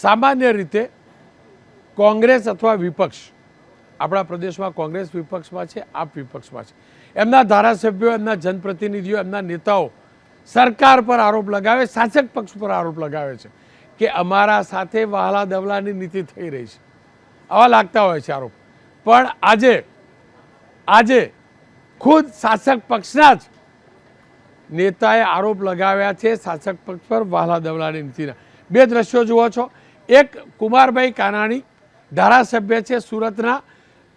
સામાન્ય રીતે કોંગ્રેસ અથવા વિપક્ષ, આપણા પ્રદેશમાં કોંગ્રેસ વિપક્ષમાં છે, આપ વિપક્ષમાં છે. એમના ધારાસભ્યો, એમના જનપ્રતિનિધિઓ, એમના નેતાઓ સરકાર પર આરોપ લગાવે, શાસક પક્ષ પર આરોપ લગાવે છે કે અમારા સાથે વહાલા દવલાની નીતિ થઈ રહી છે. આવા લાગતા હોય છે આરોપ. પણ આજે આજે ખુદ શાસક પક્ષના જ નેતાએ આરોપ લગાવ્યા છે, શાસક પક્ષ પર વહાલા દવલાની નીતિના. બે દ્રશ્યો જુઓ છો. એક કુમારભાઈ કાનાણી ધારાસભ્ય છે સુરતના.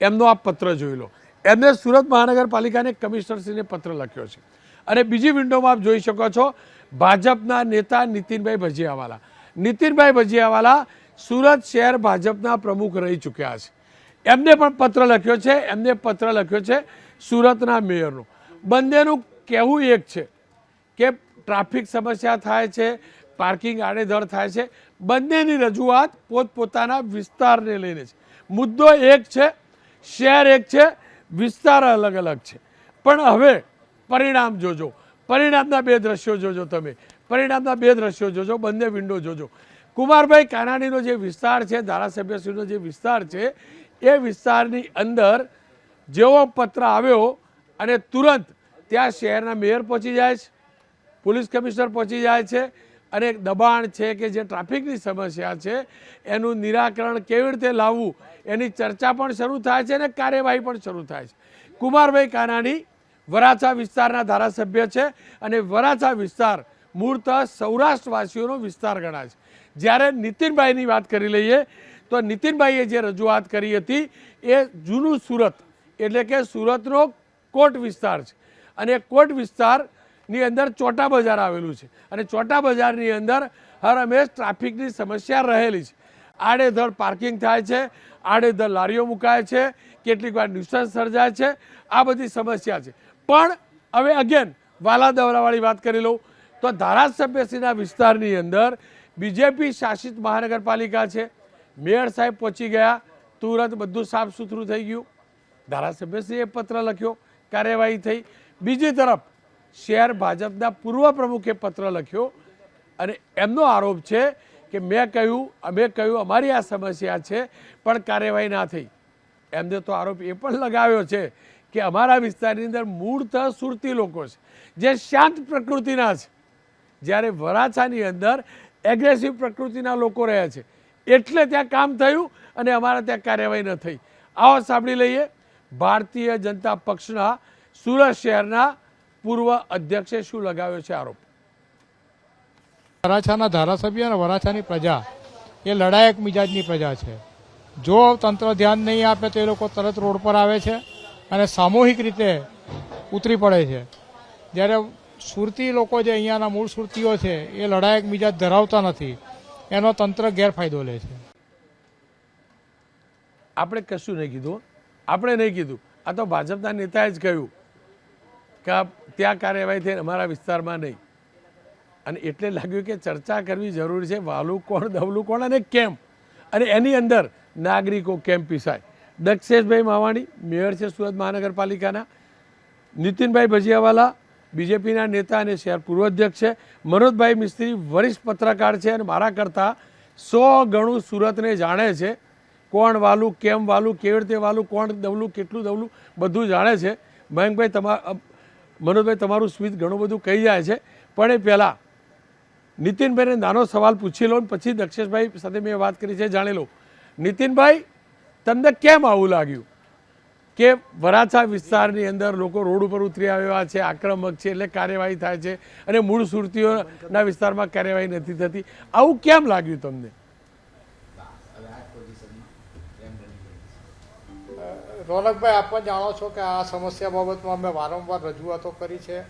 એમનો આ પત્ર જોઈ લો. એમને સુરત મહાનગરપાલિકાને કમિશનરશ્રીને પત્ર લખ્યો છે. અને બીજી વિન્ડોમાં આપ જોઈ શકો છો ભાજપના નેતા નીતિનભાઈ ભજીયાવાલા. નીતિનભાઈ ભજીયાવાલા સુરત શહેર ભાજપના પ્રમુખ રહી ચૂક્યા છે. એમને પણ પત્ર લખ્યો છે. એમને પત્ર લખ્યો છે સુરતના મેયરનું. બંનેનું કહેવું એક છે કે ટ્રાફિક સમસ્યા થાય છે પાર્કિંગ આડેધડ થાય છે. બંનેની રજૂઆત પોતપોતાના વિસ્તારને લઈને છે. મુદ્દો એક છે, શહેર એક છે, વિસ્તાર અલગ અલગ છે. પણ હવે પરિણામ જોજો. પરિણામના બે દ્રશ્યો જોજો તમે. પરિણામના બે દ્રશ્યો જોજો, બંને વિન્ડો જોજો. કુમારભાઈ કાનાણીનો જે વિસ્તાર છે, ધારાસભ્યશ્રીનો જે વિસ્તાર છે, એ વિસ્તારની અંદર જેવો પત્ર આવ્યો અને તુરંત ત્યાં શહેરના મેયર પહોંચી જાય છે, પોલીસ કમિશનર પહોંચી જાય છે અને એક દબાણ છે કે જે ટ્રાફિકની સમસ્યા છે, એનું નિરાકરણ કેવી રીતે લાવવું, એની ચર્ચા પણ શરૂ થાય છે અને કાર્યવાહી પણ શરૂ થાય છે. કુમારભાઈ કાનાણી વરાછા વિસ્તારના ધારાસભ્ય છે અને વરાછા વિસ્તાર મૂળતઃ સૌરાષ્ટ્રવાસીઓનો વિસ્તાર ગણાય છે. જ્યારે નીતિનભાઈની વાત કરી લઈએ, તો નીતિનભાઈએ જે રજૂઆત કરી હતી, એ જૂનું સુરત, એટલે કે સુરતનો કોટ વિસ્તાર છે. અને કોટ કોટ વિસ્તારની અંદર ચોટા બજાર આવેલું છે. અને ચોટા બજારની અંદર હર હંમેશ ટ્રાફિકની સમસ્યા રહેલી છે. આડેધડ પાર્કિંગ થાય છે, આડેધડ લારીઓ મુકાય છે, કેટલીક વાર ન્યુસન્સ સર્જાય છે, આ બધી સમસ્યા છે. પણ હવે અગેન વાલા દવરાવાળી વાત કરી લઉં તો ધારાસભ્યશ્રીના વિસ્તારની અંદર બીજેપી શાસિત મહાનગરપાલિકા છે. મેયર સાહેબ પહોંચી ગયા, તુરંત બધું સાફ સુથરું થઈ ગયું. ધારાસભ્યશ્રીએ પત્ર લખ્યો, કાર્યવાહી થઈ. બીજી તરફ શહેર ભાજપના પૂર્વ પ્રમુખે પત્ર લખ્યો અને એમનો આરોપ છે કે મેં કહ્યું, અમે કહ્યું, અમારી આ સમસ્યા છે, પણ કાર્યવાહી ના થઈ. એમને તો આરોપ એ પણ લગાવ્યો છે કે અમારા વિસ્તારની અંદર મૂળતઃ સુરતી લોકો છે, જે શાંત પ્રકૃતિના છે. જ્યારે વરાછાની અંદર એગ્રેસિવ પ્રકૃતિના લોકો રહ્યા છે. એટલે ત્યાં કામ થયું અને અમારા ત્યાં કાર્યવાહી ન થઈ. આવો સાંભળી લઈએ. ભારતીય જનતા પક્ષના સુરત શહેરના પૂર્વ અધ્યક્ષે શું લગાવ્યો છે આરોપ? વરાછાના ધારાસભ્ય અને વરાછાની પ્રજા એ લડાયક મિજાજની પ્રજા છે. જો તંત્ર ધ્યાન નહીં આપે તો એ લોકો તરત રોડ પર આવે છે અને સામૂહિક રીતે ઉતરી પડે છે. જ્યારે સુરતી લોકો જે અહીંયાના મૂળ સુરતીઓ છે એ લડાયક મિજાજ ધરાવતા નથી. એનો તંત્ર ગેરફાયદો લે છે. આપણે કશું નહીં કીધું આપણે નહીં કીધું. આ તો ભાજપના નેતાએ જ કહ્યું. કે ત્યાં કાર્યવાહી થઈ અમારા વિસ્તારમાં નહીં. અને એટલે લાગ્યું કે ચર્ચા કરવી જરૂરી છે, વાલું કોણ, દવલું કોણ અને કેમ? અને એની અંદર નાગરિકો કેમ પીસાય? દક્ષેશભાઈ માવાણી, મેયર છે સુરત મહાનગરપાલિકાના. નીતિનભાઈ ભજીયાવાલા, બીજેપીના નેતા અને શહેર પૂર્વ અધ્યક્ષ છે. મનોજભાઈ મિસ્ત્રી વરિષ્ઠ પત્રકાર છે અને મારા કરતાં સો ગણું સુરતને જાણે છે કોણ વાલું, કેમ વાલું, કેવી રીતે વાલું, કોણ દવલું, કેટલું દવલું, બધું જાણે છે. મયંકભાઈ તમારા મનોજભાઈ, તમારું સ્મિત ઘણું બધું કહી જાય છે. પણ એ પહેલાં નીતિનભાઈને નાનો સવાલ પૂછી લો ને પછી દક્ષેશભાઈ સાથે મેં વાત કરી છે, જાણી લો. નીતિનભાઈ, તમને કેમ આવું લાગ્યું? કે વરાછા વિસ્તારની અંદર લોકો રોડ ઉપર ઉતરી આવ્યા છે, આક્રમક છે, એટલે કાર્યવાહી થાય છે અને મૂળ સુરતીઓના વિસ્તારમાં કાર્યવાહી નથી થતી. આવું કેમ લાગ્યું તમને? રોનકભાઈ, આપ પણ જાણો છો કે આ સમસ્યા બાબતમાં અમે વારંવાર રજૂઆતો કરી છે.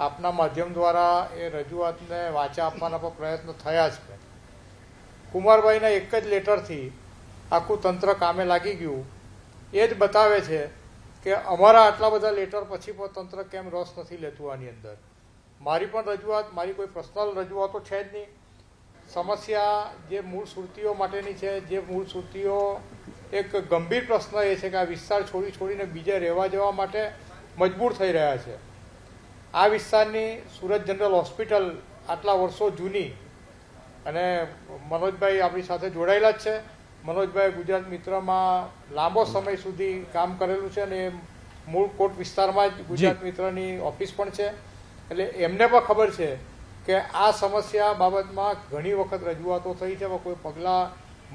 આપના માધ્યમ દ્વારા એ રજૂઆતને વાચા આપવાના પણ પ્રયત્નો થયા છે. કુમારભાઈના એક જ લેટરથી આખું તંત્ર કામે લાગી ગયું. એ જ બતાવે છે કે અમારા આટલા બધા લેટર પછી પણ તંત્ર કેમ રસ નથી લેતું આની અંદર. મારી પણ રજૂઆત, મારી કોઈ પર્સનલ રજૂઆતો છે જ નહીં. સમસ્યા જે મૂળ સુરતીઓ માટેની છે, જે મૂળ સુરતીઓ એક ગંભીર પ્રશ્ન એ છે કે આ વિસ્તાર છોડી છોડીને બીજે રહેવા જવા માટે મજબૂર થઈ રહ્યા છે. આ વિસ્તારની સુરત જનરલ હોસ્પિટલ આટલા વર્ષો જૂની અને મનોજભાઈ આપણી સાથે જોડાયેલા જ છે. મનોજભાઈ ગુજરાત મિત્રમાં લાંબો સમય સુધી કામ કરેલું છે અને મૂળ કોટ વિસ્તારમાં જ ગુજરાત મિત્રની ઓફિસ પણ છે. એટલે એમને પણ ખબર છે કે આ સમસ્યા બાબતમાં ઘણી વખત રજૂઆતો થઈ છે. કોઈ પગલાં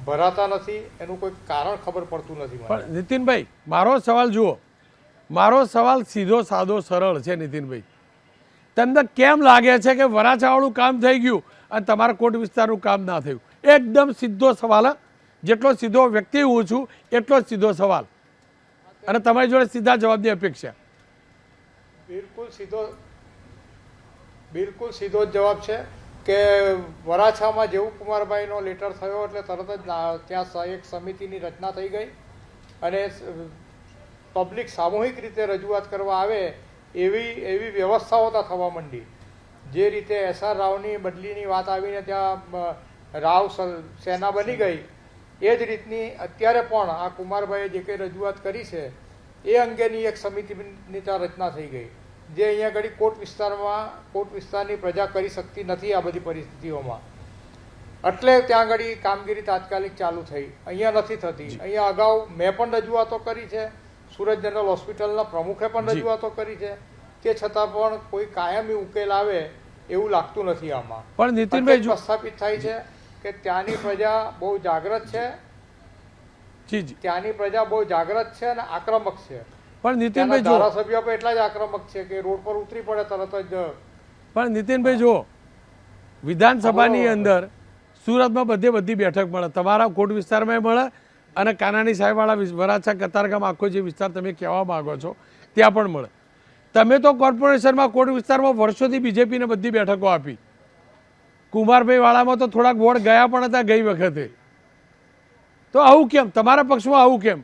ભરાતા નથી એનું કોઈ કારણ ખબર પડતું નથી પણ નીતિનભાઈ મારો સવાલ જુઓ. મારો સવાલ સીધો સાદો સરળ છે નીતિનભાઈ. તમને કેમ લાગે છે કે વરાછાવાળું કામ થઈ ગયું અને તમારા કોટ વિસ્તારનું કામ ના થયું? એકદમ સીધો સવાલ. જેટલો સીધો વ્યક્તિ હું છું એટલો જ સીધો સવાલ. અને તમારી જોડે સીધા જવાબની અપેક્ષા. બિલકુલ સીધો બિલકુલ સીધો જવાબ છે. કે વરાછામાં જેવું કુમારભાઈનો લેટર થયો એટલે તરત જ ત્યાં એક સમિતિની રચના થઈ ગઈ અને પબ્લિક સામૂહિક રીતે રજૂઆત કરવા આવે એવી એવી વ્યવસ્થાઓ ત્યાં થવા માંડી. જે રીતે એસ આર રાવની બદલીની વાત આવીને ત્યાં રાવ સેના બની ગઈ. એ જ રીતની અત્યારે પણ આ કુમારભાઈએ જે કંઈ રજૂઆત કરી છે, એ અંગેની એક સમિતિની ત્યાં રચના થઈ ગઈ. જે અહીંયા આગળ કોટ વિસ્તારમાં કોટ વિસ્તારની પ્રજા કરી શકતી નથી આ બધી પરિસ્થિતિઓમાં. એટલે ત્યાં આગળ કામગીરી તાત્કાલિક ચાલુ થઈ. અહીંયા નથી થતી. અહીંયા અગાઉ મેં પણ રજૂઆતો કરી છે. સુરત જનરલ હોસ્પિટલના પ્રમુખે પણ રજૂઆતો કરી છે. તે છતાં પણ કોઈ કાયમી ઉકેલ આવે એવું લાગતું નથી આમાં. પણ નીતિનભાઈ પ્રસ્થાપિત થાય છે કે ત્યાંની પ્રજા બહુ જાગૃત છે. ત્યાંની પ્રજા બહુ જાગૃત છે અને આક્રમક છે. પણ નીતિનભાઈ જો. ધારાસભ્ય પણ એટલા જ આક્રમક છે કે રોડ પર ઉતરી પડે તરત જ. પણ નીતિનભાઈ જુઓ વિધાનસભાની અંદર સુરતમાં બધે બધી બેઠક મળે. તમારા કોટ વિસ્તારમાં મળે અને કાનાણી સાહેબવાળા વરાછા કતારગામ આખો જે વિસ્તાર તમે કહેવા માગો છો ત્યાં પણ મળે. તમે તો કોર્પોરેશનમાં કોટ વિસ્તારમાં વર્ષોથી બીજેપીને બધી બેઠકો આપી. કુમારભાઈ વાળામાં તો થોડાક વોર્ડ ગયા પણ હતા ગઈ વખતે. તો આવું કેમ? તમારા પક્ષમાં આવું કેમ?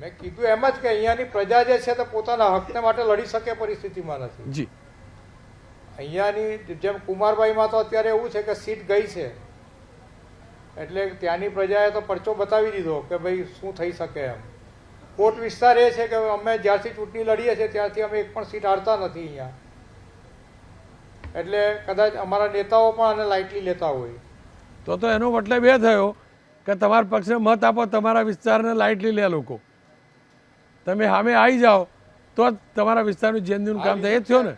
મેં કીધું એમ જ કે અહીંયાની પ્રજા જે છે તે પોતાના હકને માટે લડી શકે પરિસ્થિતિમાં નથી. જી. અહીંયાની જેમ કુમારભાઈમાં તો અત્યારે એવું છે કે સીટ ગઈ છે. એટલે ત્યાંની પ્રજાએ તો પરચો બતાવી દીધો કે ભાઈ શું થઈ શકે એમ. કોટ વિસ્તાર એ છે કે અમે જ્યારથી ચૂંટણી લડીએ છીએ ત્યારથી અમે એક પણ સીટ હારતા નથી અહીંયા. એટલે કદાચ અમારા નેતાઓ પણ આને લાઇટલી લેતા હોય. તો તો એનો મતલબ એ થયો કે તમારા પક્ષને મત આપો તમારા વિસ્તારને લાઇટલી લે લોકો. તમે સામે આવી જાઓ તો જ તમારા વિસ્તારનું જેનદીનું કામ થાય એ જ થયો ને.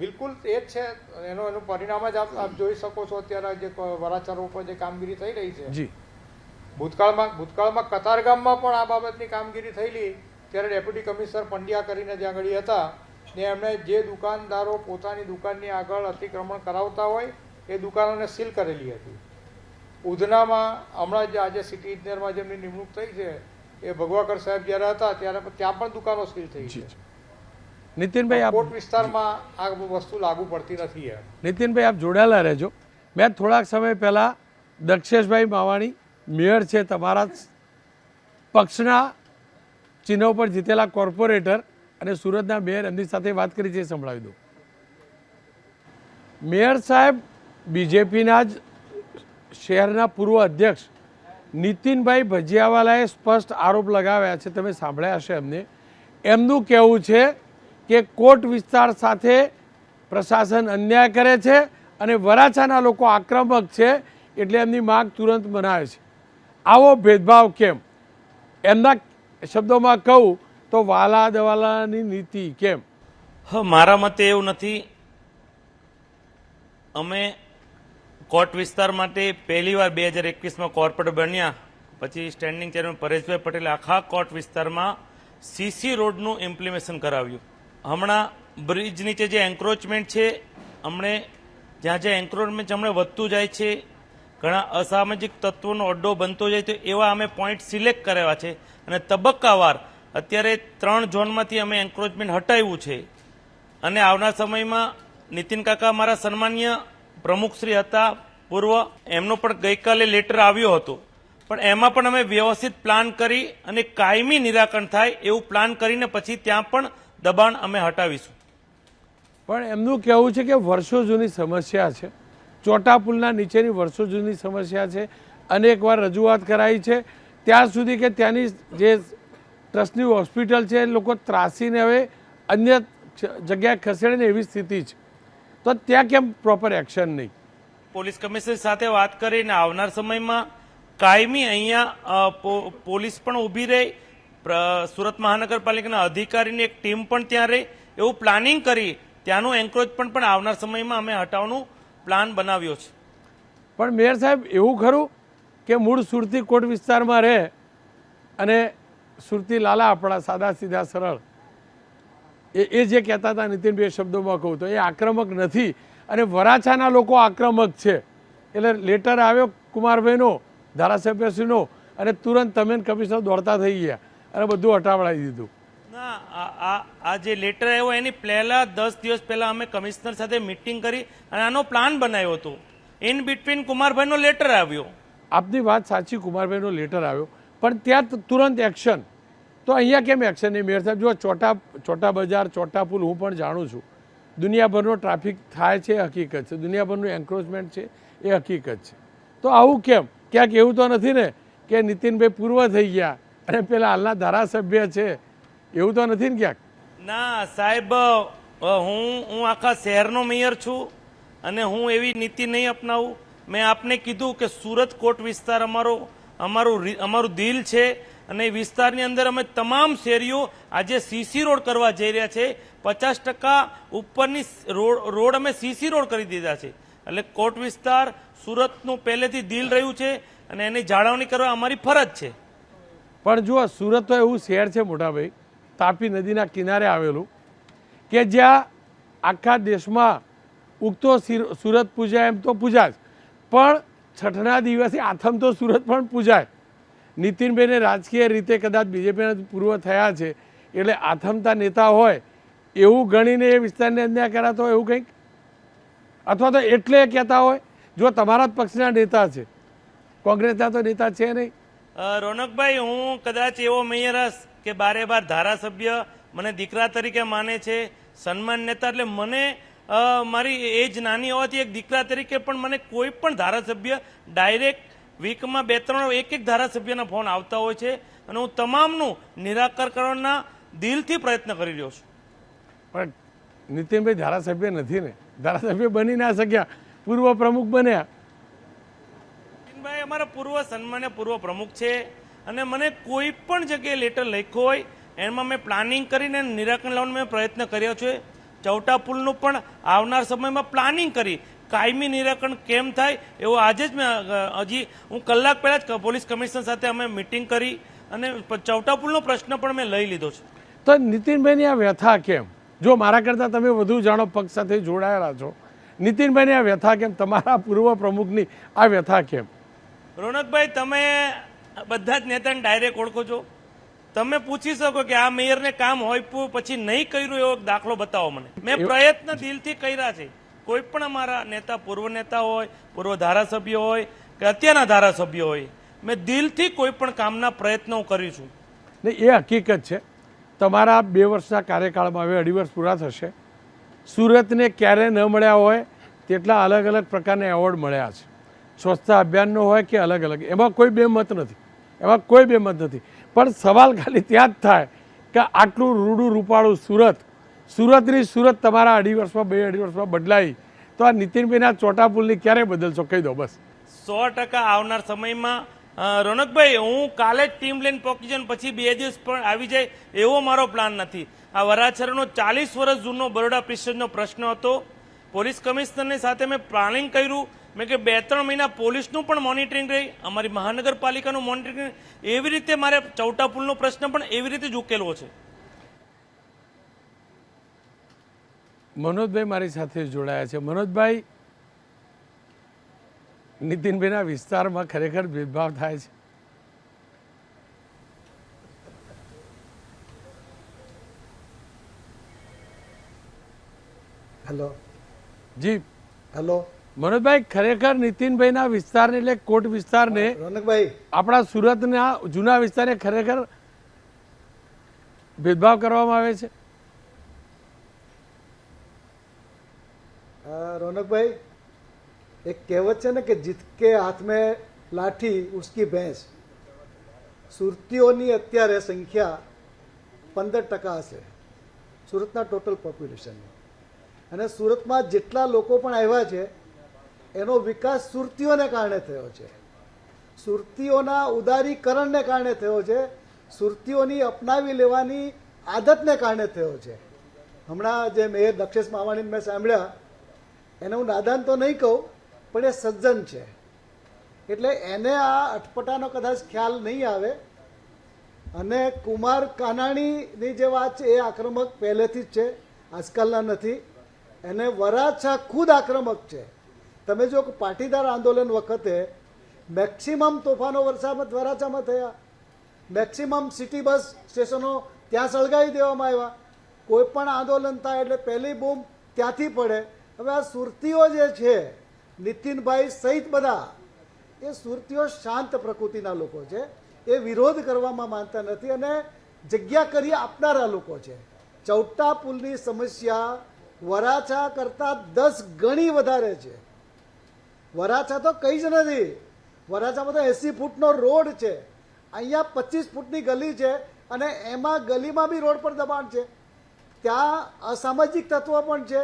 બિલકુલ એ જ છે. એનો એનું પરિણામ જ આપ જોઈ શકો છો અત્યારે જે વરાછા ઉપર જે કામગીરી થઈ રહી છે. જી. ભૂતકાળમાં ભૂતકાળમાં કતારગામમાં પણ આ બાબતની કામગીરી થયેલી. ત્યારે ડેપ્યુટી કમિશનર પંડ્યા કરીને જ્યાં આગળ હતા ને એમણે જે દુકાનદારો પોતાની દુકાનની આગળ અતિક્રમણ કરાવતા હોય એ દુકાનોને સીલ કરેલી હતી. ઉધનામાં હમણાં જે આજે સિટી ઇજનેરમાં જેમની નિમણૂક થઈ છે એ ભગવાકર સાહેબ જ્યારે હતા ત્યારે પણ ત્યાં પણ દુકાનો સીલ થઈ છે. નીતિનભાઈ કોટ વિસ્તારમાં આ વસ્તુ લાગુ પડતી નથી નીતિનભાઈ આપ જોડાયેલા રહેજો. મેં થોડાક સમય પહેલાં દક્ષેશભાઈ માવાણી મેયર છે તમારા પક્ષના ચિહ્નો પર જીતેલા કોર્પોરેટર અને સુરતના મેયર એમની સાથે વાત કરી છે સંભળાવી દઉં મેયર સાહેબ બીજેપીના જ શહેરના પૂર્વ અધ્યક્ષ નીતિનભાઈ ભજીયાવાલાએ સ્પષ્ટ આરોપ લગાવ્યા છે. તમે સાંભળ્યા હશે એમને. એમનું કહેવું છે કે કોટ વિસ્તાર સાથે પ્રશાસન અન્યાય કરે છે અને વરાછાના લોકો આક્રમક છે એટલે એમની માગ તુરંત બનાવે છે. આવો ભેદભાવ કેમ? એમના શબ્દોમાં કહું તો વાલા દવાલાની નીતિ કેમ? હા, મારા મતે એવું નથી. અમે કોર્ટ વિસ્તાર માટે પહેલીવાર બે હજાર એકવીસમાં કોર્પોરેટર બન્યા. પછી સ્ટેન્ડિંગ ચેરમેન પરેશભાઈ પટેલે આખા કોર્ટ વિસ્તારમાં સીસી રોડનું ઇમ્પ્લિમેશન કરાવ્યું. હમણાં બ્રિજ નીચે જે એન્ક્રોચમેન્ટ છે, હમણે જ્યાં જ્યાં એન્ક્રોચમેન્ટ હમણાં વધતું જાય છે. ઘણા અસામાજિક તત્વોનો અડ્ડો બનતો જાય તો એવા અમે પોઈન્ટ સિલેક્ટ કરેલા છે. અને તબક્કાવાર અત્યારે ત્રણ ઝોનમાંથી અમે એન્ક્રોચમેન્ટ હટાવ્યું છે. અને આવનાર સમયમાં નીતિન કાકા, મારા સન્માનીય પ્રમુખશ્રી હતા. પૂર્વ એમનો પણ ગઈકાલે લેટર આવ્યો હતો. પણ એમાં પણ અમે વ્યવસ્થિત પ્લાન કરી અને કાયમી નિરાકરણ થાય એવું પ્લાન કરીને પછી ત્યાં પણ દબાણ અમે હટાવીશું. પણ એમનું કહેવું છે કે વર્ષો જૂની સમસ્યા છે. ચોટા પુલના નીચેની વર્ષો જૂની સમસ્યા છે. અનેકવાર રજૂઆત કરાઈ છે. ત્યાં સુધી કે ત્યાંની જે ટ્રસ્ટની હોસ્પિટલ છે લોકો ત્રાસીને હવે અન્ય જગ્યાએ ખસેડે ને એવી સ્થિતિ છે. તો ત્યાં કેમ પ્રોપર એક્શન નહીં? પોલીસ કમિશનર સાથે વાત કરીને આવનાર સમયમાં કાયમી અહીંયા પોલીસ પણ ઊભી રહે. સુરત મહાનગરપાલિકાના અધિકારીની એક ટીમ પણ ત્યાં રહે. એવું પ્લાનિંગ કરી ત્યાંનું એન્ક્રોચમેન્ટ પણ આવનાર સમયમાં અમે હટાવવાનું પ્લાન બનાવ્યો છે. પણ મેયર સાહેબ એવું ખરું કે મૂળ સુરતી કોટ વિસ્તારમાં રહે અને સુરતી લાલા આપણા સાદા સીધા સરળ. એ એ જે કહેતા હતા નીતિન બે શબ્દોમાં કહું તો એ આક્રમક નથી અને વરાછાના લોકો આક્રમક છે. એટલે લેટર આવ્યો કુમારભાઈનો ધારાસભ્યશ્રીનો અને તુરંત તમે કમિશનર દોડતા થઈ ગયા અને બધું હટાવડાવી દીધું. ના આ- આ આ જે લેટર આવ્યો એની પહેલાં દસ દિવસ પહેલાં અમે કમિશનર સાથે મિટિંગ કરી અને આનો પ્લાન બનાવ્યો હતો. ઇન બિટવીન કુમારભાઈનો લેટર આવ્યો. આપની વાત સાચી કુમારભાઈનો લેટર આવ્યો. પણ ત્યાં તુરંત એક્શન તો અહીંયા કેમ એક્શન નહીં? મેયર સાહેબ, જો ચોટા ચોટા બજાર ચોટા પુલ, હું પણ જાણું છું. દુનિયાભરનો ટ્રાફિક થાય છે હકીકત છે. દુનિયાભરનું એન્ક્રોચમેન્ટ છે એ હકીકત છે. તો આવું કેમ? ક્યાંક એવું તો નથી ને કે નીતિનભાઈ પૂર્વ થઈ ગયા અને પેલા હાલના ધારાસભ્ય છે. એવું તો નથી ને ક્યાંક? ના, સાહેબ હું હું આખા શહેરનો મેયર છું અને હું એવી નીતિ નહીં અપનાવું. મેં આપને કીધું કે સુરત કોટ વિસ્તાર અમારો અમારું અમારું દિલ છે અને એ વિસ્તારની અંદર અમે તમામ શેરીઓ આજે સીસી રોડ કરવા જઈ રહ્યા છે. પચાસ ટકા ઉપરની રોડ રોડ અમે સીસી રોડ કરી દીધા છે. એટલે કોટ વિસ્તાર, સુરતનું પહેલેથી દિલ રહ્યું છે અને એની જાળવણી કરવા અમારી ફરજ છે. પણ જુઓ, સુરત તો એવું શહેર છે મોટાભાઈ, તાપી નદીના કિનારે આવેલું, કે જ્યાં આખા દેશમાં ઉગતો સિર- સુરત પૂજા એમ તો પૂજા જ. પણ છઠના દિવસે આથમ તો સુરત પણ પૂજાય. નીતિનભાઈને રાજકીય રીતે કદાચ બીજેપીના પૂર્વ થયા છે, એટલે આથમતા નેતા હોય, એવું ગણીને એ વિસ્તારને અન્યાય કરાતો હોય એવું કંઈક? અથવા તો એટલે કહેતા હોય, જો તમારા જ પક્ષના નેતા છે, કોંગ્રેસના તો નેતા છે નહીં. રોનકભાઈ, હું કદાચ એવો મેયર હશ કે બારે બાર ધારાસભ્ય મને દીકરા તરીકે માને છે, સન્માન નેતા, એટલે મને મારી એજ નાની હોવાથી એક દીકરા તરીકે પણ મને કોઈ પણ ધારાસભ્ય ડાયરેક્ટ વીકમાં બે ત્રણ એક એક ધારાસભ્યના ફોન આવતા હોય છે અને હું તમામનું નિરાકર કરવાના દિલથી પ્રયત્ન કરી રહ્યો છું. પણ નીતિનભાઈ ધારાસભ્ય નથી ને? ધારાસભ્ય બની ના શક્યા. પૂર્વ પ્રમુખ બન્યા. નીતિનભાઈ અમારા પૂર્વ સન્માન્ય પૂર્વ પ્રમુખ છે અને મને કોઈ પણ જગ્યાએ લેટર લખ્યો હોય એમાં મેં પ્લાનિંગ કરીને નિરાકરણ લાવવાનો મેં પ્રયત્ન કર્યો છે. ચૌટા પુલનું પણ આવનાર સમયમાં પ્લાનિંગ કરી. કાયમી નિરાકરણ કેમ થાય એવો આજે જ મેં હજી હું કલાક પહેલાં જ પોલીસ કમિશનર સાથે અમે મિટિંગ કરી અને ચૌટા પુલનો પ્રશ્ન પણ મેં લઈ લીધો છે. તો નીતિનભાઈની આ વ્યથા કેમ? જો મારા કરતાં તમે વધુ જાણો પક્ષ સાથે જોડાયેલા છો. નીતિનભાઈની આ વ્યથા કેમ? તમારા પૂર્વ પ્રમુખની આ વ્યથા કેમ? રોનકભાઈ તમે બધા જ નેતાને ડાયરેક્ટ ઓળખો છો. તમે પૂછી શકો કે આ મેયરને કામ હોય પછી નહીં કર્યું એવો દાખલો બતાવો મને. મેં પ્રયત્ન દિલથી કર્યા છે. કોઈ પણ અમારા નેતા પૂર્વ નેતા હોય પૂર્વ ધારાસભ્ય હોય કે અત્યારના ધારાસભ્ય હોય મેં દિલથી કોઈ પણ કામના પ્રયત્નો કર્યું છું. ને એ હકીકત છે. તમારા બે વર્ષના કાર્યકાળમાં હવે અઢી વર્ષ પૂરા થશે. સુરતને ક્યારે ન મળ્યા હોય તેટલા અલગ અલગ પ્રકારના એવોર્ડ મળ્યા છે. સ્વચ્છતા અભિયાનનો હોય કે અલગ અલગ એમાં કોઈ બે મત નથી. એમાં કોઈ બે મત નથી. પણ સવાલ ખાલી ત્યાં જ થાય કે આટલું રૂડું રૂપાળું સુરત, સુરતની સુરત તમારા અઢી વર્ષમાં, બે અઢી વર્ષમાં બદલાઈ. તો આ નીતિનભાઈના ચોટા પુલની ક્યારે બદલશો? કહી દો બસ. સો ટકા આવનાર સમયમાં રોનકભાઈ, હું કાલે જ ટીમ લઈને પહોંચી જાઉં પછી બે દિવસ પણ આવી જાય એવો મારો પ્લાન નથી. આ વરાછરનો ચાલીસ વર્ષ જૂનો બરોડા પ્રિસ્ટેજનો પ્રશ્ન હતો. પોલીસ કમિશનરની સાથે મેં પ્લાનિંગ કર્યું. મેં કે બે ત્રણ મહિના પોલીસનું પણ મોનિટરિંગ રહી અમારી મહાનગરપાલિકાનું મોનિટરિંગ એવી રીતે મારે ચૌટા પુલનો પ્રશ્ન પણ એવી રીતે જ ઉકેલવો છે. મનોજભાઈ મારી સાથે જોડાયા છે. મનોજભાઈ નીતિનભાઈના વિસ્તારમાં ખરેખર ભેદભાવ થાય છે. હેલો જી. હેલો મનોજભાઈ ખરેખર નીતિનભાઈના વિસ્તારને એટલે કોટ વિસ્તારને રોનકભાઈ. આપણા સુરતના જૂના વિસ્તારને ખરેખર ભેદભાવ કરવામાં આવે છે? રોનકભાઈ એક કહેવત છે ને કે જીતકે હાથ મેં લાઠી ઉસકી ભેંસ. સુરતીઓની અત્યારે સંખ્યા પંદર ટકા હશે સુરતના ટોટલ પોપ્યુલેશનની અને સુરતમાં જેટલા લોકો પણ આવ્યા છે એનો વિકાસ સુરતીઓને કારણે થયો છે. સુરતીઓના ઉદારીકરણને કારણે થયો છે. સુરતીઓની અપનાવી લેવાની આદતને કારણે થયો છે. હમણાં જે મેયર દક્ષેશ માવાણીને મેં સાંભળ્યા, એને હું નાદાન તો નહીં કહું, પણ એ સજ્જન છે. એટલે એને આ અટપટાનો કદાચ ખ્યાલ નહીં આવે. અને કુમાર કાનાણીની જે વાત છે, એ આક્રમક પહેલેથી જ છે, આજકાલના નથી. એને વરાછા ખુદ આક્રમક છે. તમે જો પાટીદાર આંદોલન વખતે મેક્સિમમ તોફાનો વરસામાં વરાછામાં થયા મેક્સિમમ સિટી બસ સ્ટેશનો ત્યાં સળગાવી દેવામાં આવ્યા. કોઈ પણ આંદોલન થાય એટલે પહેલી બૂમ ત્યાંથી પડે. હવે આ સુરતીઓ જે છે, નીતિનભાઈ સહિત બધા, એ સુરતીઓ શાંત પ્રકૃતિના લોકો છે. એ વિરોધ કરવામાં માનતા નથી અને જગ્યા કરી આપનારા લોકો છે. ચૌટા પુલની સમસ્યા વરાછા કરતાં દસ ગણી વધારે છે. વરાછા તો કંઈ જ નથી. વરાછામાં તો એસી ફૂટનો રોડ છે. અહીંયા પચીસ ફૂટની ગલી છે અને એમાં ગલીમાં બી રોડ પર દબાણ છે. ત્યાં અસામાજિક તત્વો પણ છે.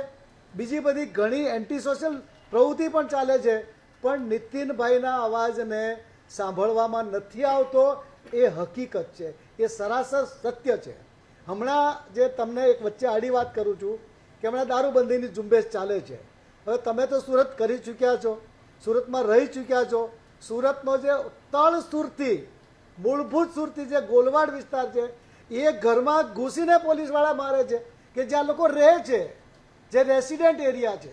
બીજી બધી ઘણી એન્ટી સોશિયલ પ્રવૃત્તિ પણ ચાલે છે. પણ નીતિનભાઈના અવાજને સાંભળવામાં નથી આવતો એ હકીકત છે. એ સરાસર સત્ય છે. હમણાં જે તમને એક વચ્ચે આડી વાત કરું છું કે હમણાં દારૂબંધીની ઝુંબેશ ચાલે છે. હવે તમે તો સુરત કરી ચૂક્યા છો. સુરતમાં રહી ચૂક્યા છો. સુરતનો જે તળ સુરતી, મૂળભૂત સુરતી જે ગોલવાડ વિસ્તાર છે, એ ઘરમાં ઘૂસીને પોલીસવાળા મારે છે કે જ્યાં લોકો રહે છે, જે રેસિડેન્ટ એરિયા છે,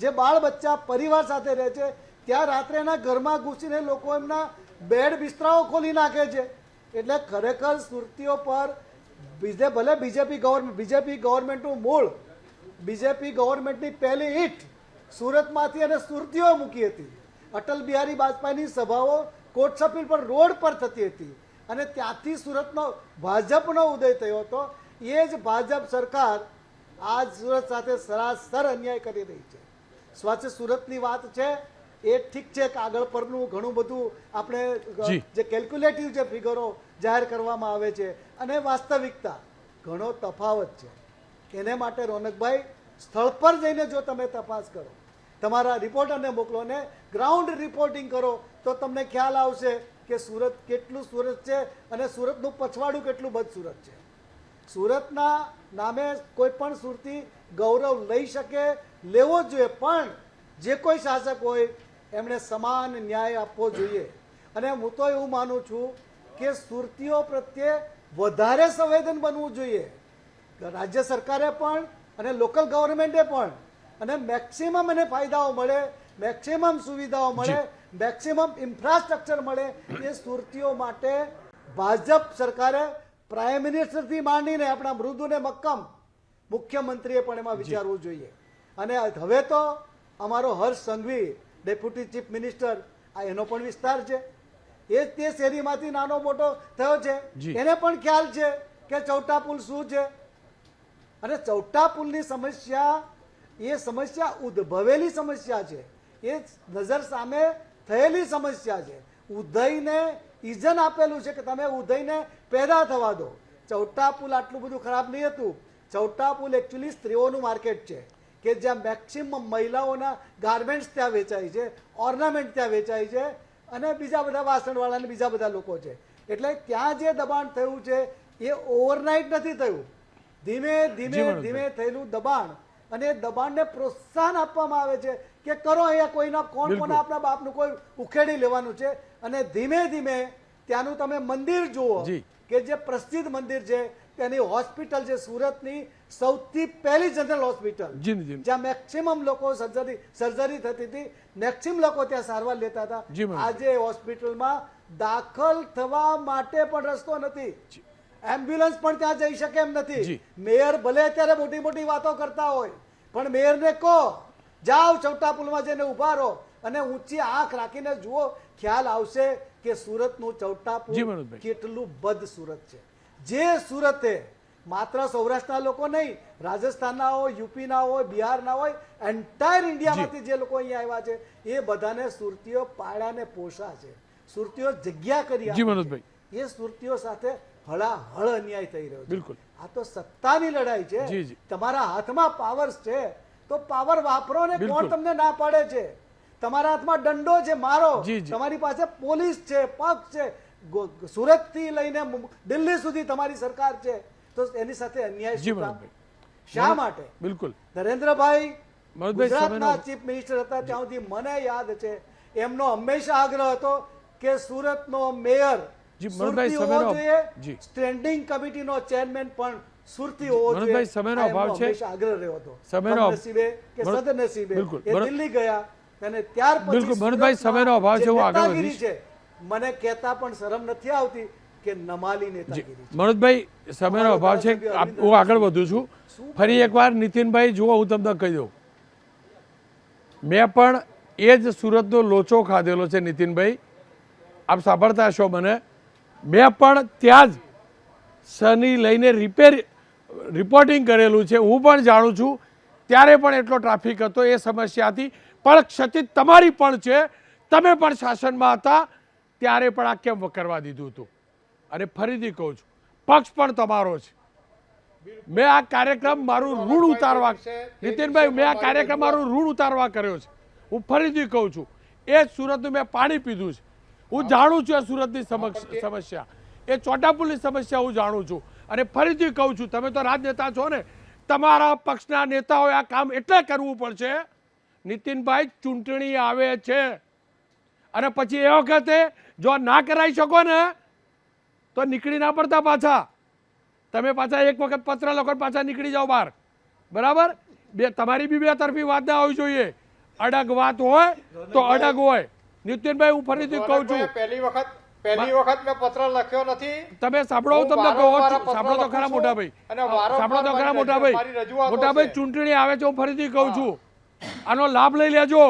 જે બાળ બચ્ચા પરિવાર સાથે રહે છે, ત્યાં રાત્રેના ઘરમાં ઘૂસીને લોકો એમના બેડ બિસ્તરાઓ ખોલી નાખે છે. એટલે ખરેખર સુરતીઓ પર બીજે ભલે બીજેપી ગવર્મેન્ટ બીજેપી ગવર્મેન્ટનું મૂળ, બીજેપી ગવર્મેન્ટની પહેલી ઈટ સુરતમાંથી અને સુરતીઓ મૂકી હતી. અટલ બિહારી વાજપેયીની સભાઓ કોટ સપીલ પર રોડ પર થતી હતી અને ત્યાંથી સુરતનો ભાજપનો ઉદય થયો હતો. એ જ ભાજપ સરકાર આજ સુરત સાથે સરાસર અન્યાય કરી રહી છે. સ્વચ્છ સુરતની વાત છે. એ ઠીક છે કાગળ પરનું ઘણું બધું આપણે જે. કેલ્ક્યુલેટિવ જે ફિગરો જાહેર કરવામાં આવે છે અને વાસ્તવિકતા ઘણો તફાવત છે. એને માટે રોનકભાઈ? સ્થળ પર જઈને જો તમે તપાસ કરો, તમારા રિપોર્ટરને મોકલો ને ગ્રાઉન્ડ રિપોર્ટિંગ કરો, તો તમને ખ્યાલ આવશે કે સુરત કેટલું સુરત છે અને સુરતનું પછવાડું કેટલું બદ સુરત છે. સુરતના નામે કોઈ પણ સુરતી ગૌરવ લઈ શકે, લેવો જોઈએ, પણ જે કોઈ શાસક હોય, એમણે સમાન ન્યાય આપવો જોઈએ. અને હું તો એવું માનું છું કે સુરતીઓ પ્રત્યે વધારે સંવેદન બનવું જોઈએ. રાજ્ય સરકારે પણ અને લોકલ ગવર્મેન્ટે પણ. અને મેક્સિમમ એને ફાયદાઓ મળે મેક્સિમમ સુવિધાઓ મળે મેક્સિમમ ઇન્ફ્રાસ્ટ્રક્ચર મળે. એ સુરતીઓ માટે ભાજપ સરકારે પ્રાઇમ મિનિસ્ટરથી માંડીને આપણા મૃદુને મક્કમ મુખ્યમંત્રીએ પણ એમાં વિચારવું જોઈએ. અને હવે તો અમારો Harsh Sanghavi deputy chief minister આ એનો પણ વિસ્તાર છે. એ તે શેરીમાંથી નાનો મોટો થયો છે. એને પણ ખ્યાલ છે કે ચૌટા પુલ શું છે? અને ચૌટા પુલની સમસ્યા, એ સમસ્યા ઉદ્ભવેલી સમસ્યા છે. એ નજર સામે થયેલી સમસ્યા છે. ઉદયને ઇજન આપેલું છે કે તમે ઉદયને પેદા થવા દો. ચૌટા પુલ આટલું બધું ખરાબ નહીં હતું. ચૌટા પુલ એકચ્યુઅલી સ્ત્રીઓનું માર્કેટ છે કે જ્યાં મેક્સિમમ મહિલાઓના ગાર્મેન્ટ્સ ત્યાં વેચાય છે ઓર્નામેન્ટ ત્યાં વેચાય છે અને બીજા બધા વાસણવાળા અને બીજા બધા લોકો છે. એટલે ત્યાં જે દબાણ થયું છે, એ ઓવરનાઇટ નથી થયું. ધીમે ધીમે ધીમે થયેલું દબાણ. અને દબાણને પ્રોત્સાહન આપવામાં આવે છે કે કરો અહીંયા કોઈના કોણ. કોના આપણા બાપનું કોઈ ઉખેડી લેવાનું છે. અને ધીમે ધીમે ત્યાંનું તમે મંદિર જુઓ કે જે પ્રસિદ્ધ મંદિર છે તેની હોસ્પિટલ છે સુરતની સૌથી પહેલી જનરલ હોસ્પિટલ. જ્યાં મેક્સિમમ લોકો સર્જરી સર્જરી થતી હતી. મેક્સિમમ લોકો ત્યાં સારવાર લેતા હતા. આજે હોસ્પિટલમાં દાખલ થવા માટે પણ રસ્તો નથી. એમ્બ્યુલન્સ પણ ત્યાં જઈ શકે એમ નથી. મેયર ભલે અત્યારે મોટી મોટી વાતો કરતા હોય પણ મેયરને કહો જાઓ ચૌટા પુલમાં જઈને ઊભા રહો અને ઊંચી આંખ રાખીને જુઓ ખ્યાલ આવશે કે સુરતનું ચૌટા પુલ કેટલું બદ સુરત છે. જે સુરતે માત્ર સૌરાષ્ટ્રના લોકો નહીં રાજસ્થાનના હોય યુપીના હોય બિહારના હોય એન્ટાયર ઇન્ડિયામાંથી જે. લોકો અહીંયા આવ્યા છે એ બધાને સુરતીઓ પાળ્યાને પોષા છે. સુરતીઓ જગ્યા કરી જી. મનોજભાઈ. એ સુરતીઓ સાથે હળાહળ અન્યાય થઈ રહ્યો છે. બિલકુલ. આ તો સત્તાની લડાઈ છે. તમારા હાથમાં પાવર્સ છે તો પાવર વાપરો ને કોણ તમને ના પાડે છે? તમારા હાથમાં દંડો છે મારો. તમારી પાસે પોલીસ છે પક્ષ છે. સુરતથી લઈને દિલ્હી સુધી તમારી સરકાર છે. તો એની સાથે અન્યાય શું માટે? બિલકુલ. નરેન્દ્રભાઈ ગુજરાતના ચીફ મિનિસ્ટર હતા ત્યાં સુધી મને યાદ છે. એમનો હંમેશા આગ્રહ હતો કે સુરતનો મેયર જી, મનોજભાઈ સમયનો- જી. સ્ટેન્ડિંગ કમિટીનો ચેરમેન પણ સુરતી હોવો જોઈએ. મનોજભાઈ સમયનો અભાવ છે. આગ્રહ રહ્યો હતો. સમયનો નસીબે કે સદનસીબે એ દિલ્હી ગયા અને ત્યાર પછી બિલકુલ. મનોજભાઈ સમયનો અભાવ છે, હું આગળ વધીશ. મને કહેતા પણ શરમ નથી આવતી કે નમાલી નેતાગીરી મનોજભાઈ સમયનો અભાવ છે હું આગળ વધું છું. ફરી એકવાર નીતિનભાઈ જુઓ હું તમને કહી દઉં. મેં પણ એ જ સુરતનો લોચો ખાધેલો છે નીતિનભાઈ. આપ સાંભળતા હશો મને. મેં પણ ત્યાં જ સની લઈને રિપેર રિપોર્ટિંગ કરેલું છે. હું પણ જાણું છું. ત્યારે પણ એટલો ટ્રાફિક હતો એ સમસ્યા હતી પણ ક્ષતિ તમારી પણ છે. તમે પણ શાસનમાં હતા. ત્યારે પણ આ કેમ કરવા દીધું હતું? અને ફરીથી કહું છું પક્ષ પણ તમારો છે. મેં આ કાર્યક્રમ મારું ઋણ ઉતારવા નીતિનભાઈ મેં આ કાર્યક્રમ મારું ઋણ ઉતારવા કર્યો છે. હું ફરીથી કહું છું એ જ સુરતનું મેં પાણી પીધું છે. હું જાણું છું આ સુરતની સમસ્યા. એ ચોટાપુલની સમસ્યા હું જાણું છું. અને ફરીથી કહું છું, તમે તો રાજનેતા છો ને, તમારા પક્ષના નેતાઓએ આ કામ એટલે કરવું પડશે, નીતિનભાઈ ચૂંટણી આવે છે. અને પછી એ વખતે જો ના કરાવી શકો ને, તો નીકળી ના પડતા પાછા. તમે પાછા એક વખત પત્ર લખો પાછા નીકળી જાઓ બહાર. બરાબર? બે તમારી બી બે તરફી વાત ના હોવી જોઈએ. અડગ વાત હોય તો અડગ હોય. નીતિનભાઈ હું ફરીથી કહું છું. પહેલી વખત પહેલી વખત મેં પત્ર લખ્યો નથી. તમે સાંભળો તમને કહું સાંભળો તો ખરા મોટા ભાઈ સાંભળો તો ખરા મારી મોટા ભાઈ મોટા ભાઈ ચૂંટણી આવે છે હું ફરીથી કહું છું. આનો લાભ લઈ લેજો.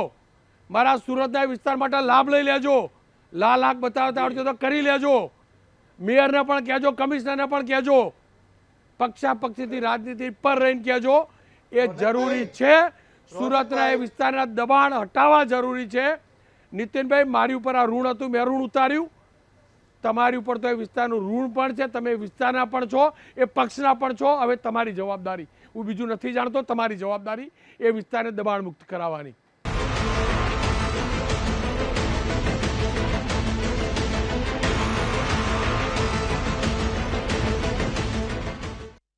મારા સુરતના વિસ્તાર માટે લાભ લઈ લેજો. લાલ આંખ બતાવતા આવડશે તો કરી લેજો. મેયરને પણ કહેજો કમિશનરને પણ કહેજો. પક્ષાપક્ષીથી રાજનીતિ પર રહીને કહેજો. એ જરૂરી છે. સુરતના એ વિસ્તારના દબાણ હટાવવા જરૂરી છે. નીતિનભાઈ, મારી ઉપર આ ઋણ હતું, મેં ઋણ ઉતાર્યું. તમારી ઉપર તો એ વિસ્તારનું ઋણ પણ છે, તમે વિસ્તારના પણ છો, એ પક્ષના પણ છો. હવે તમારી જવાબદારી. હું બીજું નથી જાણતો, તમારી જવાબદારી એ વિસ્તારને દબાણ મુક્ત કરાવવાની.